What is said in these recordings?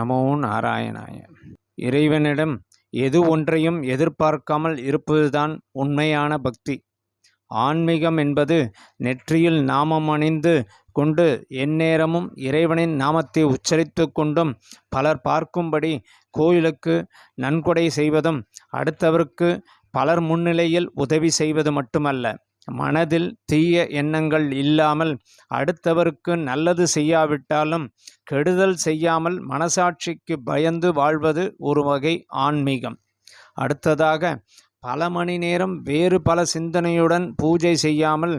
நமோ நாராயணாய. இறைவனிடம் எது ஒன்றையும் எதிர்பார்க்காமல் இருப்பதுதான் உண்மையான பக்தி. ஆன்மீகம் என்பது நெற்றியில் நாமம் அணிந்து கொண்டு எந்நேரமும் இறைவனின் நாமத்தை உச்சரித்து கொண்டும் பலர் பார்க்கும்படி கோயிலுக்கு நன்கொடை செய்வதும் அடுத்தவருக்கு பலர் முன்னிலையில் உதவி செய்வது மட்டுமல்ல. மனதில் தீய எண்ணங்கள் இல்லாமல் அடுத்தவருக்கு நல்லது செய்யாவிட்டாலும் கெடுதல் செய்யாமல் மனசாட்சிக்கு பயந்து வாழ்வது ஒரு வகை ஆன்மீகம். அடுத்ததாக பல மணி நேரம் வேறு பல சிந்தனையுடன் பூஜை செய்யாமல்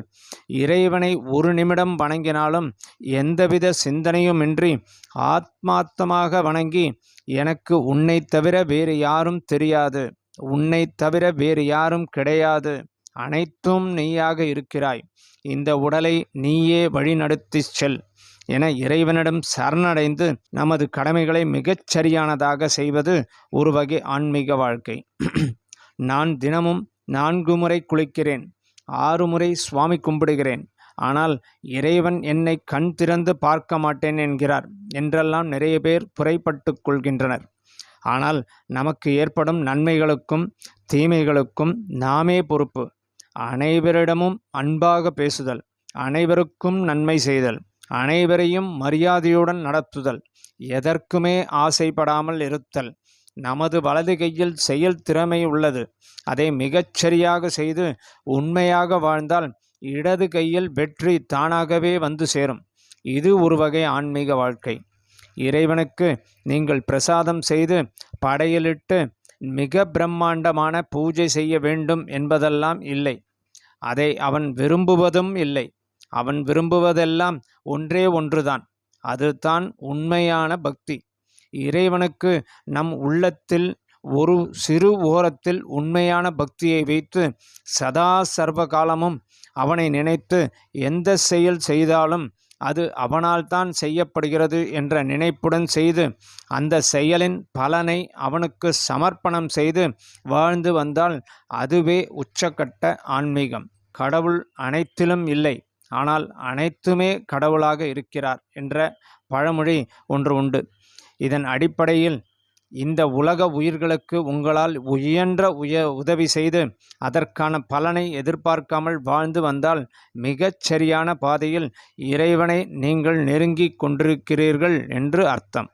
இறைவனை ஒரு நிமிடம் வணங்கினாலும் எந்தவித சிந்தனையுமின்றி ஆத்மார்த்தமாக வணங்கி எனக்கு உன்னை தவிர வேறு யாரும் தெரியாது. உன்னை தவிர வேறு யாரும் கிடையாது. அனைத்தும் நீயாக இருக்கிறாய். இந்த உடலை நீயே வழிநடத்திச் செல் என இறைவனிடம் சரணடைந்து நமது கடமைகளை மிகச் சரியானதாக செய்வது ஒரு வகை ஆன்மீக வாழ்க்கை. நான் தினமும் நான்கு முறை குளிக்கிறேன் ஆறு முறை சுவாமி கும்பிடுகிறேன். ஆனால் இறைவன் என்னை கண் திறந்து பார்க்க மாட்டேன் என்கிறார் என்றெல்லாம் நிறைய பேர் புரைப்பட்டு கொள்கின்றனர். ஆனால் நமக்கு ஏற்படும் நன்மைகளுக்கும் தீமைகளுக்கும் நாமே பொறுப்பு. அனைவரிடமும் அன்பாக பேசுதல் அனைவருக்கும் நன்மை செய்தல் அனைவரையும் மரியாதையுடன் நடத்துதல் எதற்குமே ஆசைப்படாமல் இருத்தல் நமது வலது கையில் செயல் திறமை உள்ளது. அதை மிகச்சரியாக செய்து உண்மையாக வாழ்ந்தால் இடது கையில் வெற்றி தானாகவே வந்து சேரும். இது ஒரு வகை ஆன்மீக வாழ்க்கை. இறைவனுக்கு நீங்கள் பிரசாதம் செய்து படையலிட்டு மிக பிரம்மாண்டமான பூஜை செய்ய வேண்டும் என்பதெல்லாம் இல்லை. அதை அவன் விரும்புவதும் இல்லை. அவன் விரும்புவதெல்லாம் ஒன்றே ஒன்றுதான். அதுதான் உண்மையான பக்தி. இறைவனுக்கு நம் உள்ளத்தில் ஒரு சிறு ஓரத்தில் உண்மையான பக்தியை வைத்து சதா சர்வ காலமும் அவனை நினைத்து எந்த செயல் செய்தாலும் அது அவனால் தான் செய்யப்படுகிறது என்ற நினைப்புடன் செய்து அந்த செயலின் பலனை அவனுக்கு சமர்ப்பணம் செய்து வாழ்ந்து வந்தால் அதுவே உச்சக்கட்ட ஆன்மீகம். கடவுள் அனைத்திலும் இல்லை. ஆனால் அனைத்துமே கடவுளாக இருக்கிறார் என்ற பழமொழி ஒன்று உண்டு. இதன் அடிப்படையில் இந்த உலக உயிர்களுக்கு உங்களால் உயன்ற உய உதவி செய்து அதற்கான பலனை எதிர்பார்க்காமல் வாழ்ந்து வந்தால் மிகச் சரியான பாதையில் இறைவனை நீங்கள் நெருங்கி கொண்டிருக்கிறீர்கள் என்று அர்த்தம்.